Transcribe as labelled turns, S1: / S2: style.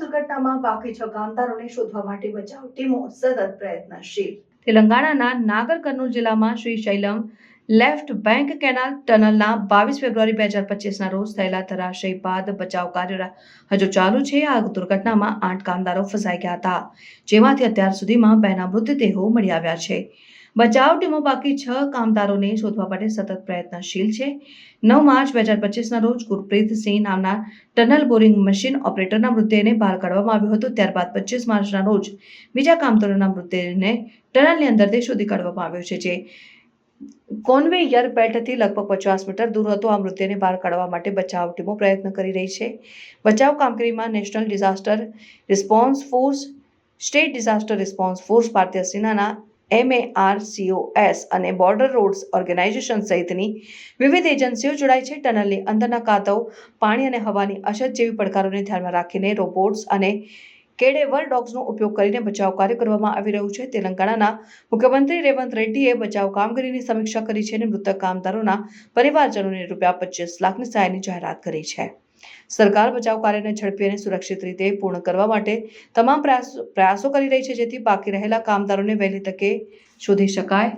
S1: દુર્ઘટનામાં બાકી છ કામદારોને શોધવા માટે બચાવ ટીમો સતત પ્રયત્નશીલ. તેલંગાણાના નાગર કર્નૂલ જિલ્લામાં Srisailam left bank canal ટનલના બાવીસ ફેબ્રુઆરી બે હજાર પચીસના રોજ થયેલા ધરાશય બાદ બચાવ કાર્ય હજુ ચાલુ છે. આ દુર્ઘટનામાં આઠ કામદારો ફસાઈ ગયા હતા, જેમાંથી અત્યાર સુધીમાં બેના મૃતદેહો મળી આવ્યા છે. બચાવ ટીમો બાકી છ કામદારોને શોધવા માટે સતત પ્રયત્નશીલ છે. નવ માર્ચ બે હજાર પચીસના રોજ ગુરપ્રીત સિંહ નામના ટનલ બોરિંગ મશીન ઓપરેટરના મૃતદેહને બહાર કાઢવામાં આવ્યો હતો. ત્યારબાદ પચીસ માર્ચના રોજ બીજા કામદારોના મૃતદેહને ટનલની અંદરથી શોધી કાઢવામાં આવ્યો છે, જે કોન્વેયર બેલ્ટથી લગભગ પચાસ મીટર દૂર હતો. આ મૃતદેહને બહાર કાઢવા માટે બચાવ ટીમો પ્રયત્ન કરી રહી છે. બચાવ કામગીરીમાં national disaster response force, state disaster response force, ભારતીય સેનાના એમએઆરસીઓએસ અને બોર્ડર રોડ્સ ઓર્ગેનાઇઝેશન સહિતની વિવિધ એજન્સીઓ જોડાય છે. ટનલની અંદરના કાતવ પાણી અને હવાની અછત જેવી પડકારોને ધ્યાનમાં રાખીને રોબોટ્સ અને કેડેવર ડોગ્સનો ઉપયોગ કરીને બચાવ કાર્ય કરવામાં આવી રહ્યું છે. તેલંગાણાના મુખ્યમંત્રી રેવંત રેડ્ડીએ બચાવ કામગીરીની સમીક્ષા કરી છે અને મૃતક કામદારોના પરિવારજનોને રૂપિયા પચીસ લાખની સહાયની જાહેરાત કરી છે. સરકાર બચાવ કાર્યને ઝડપી અને સુરક્ષિત રીતે પૂર્ણ કરવા માટે તમામ પ્રયાસો પ્રયાસો કરી રહી છે જેથી બાકી રહેલા કામદારોને વહેલી તકે શોધી શકાય.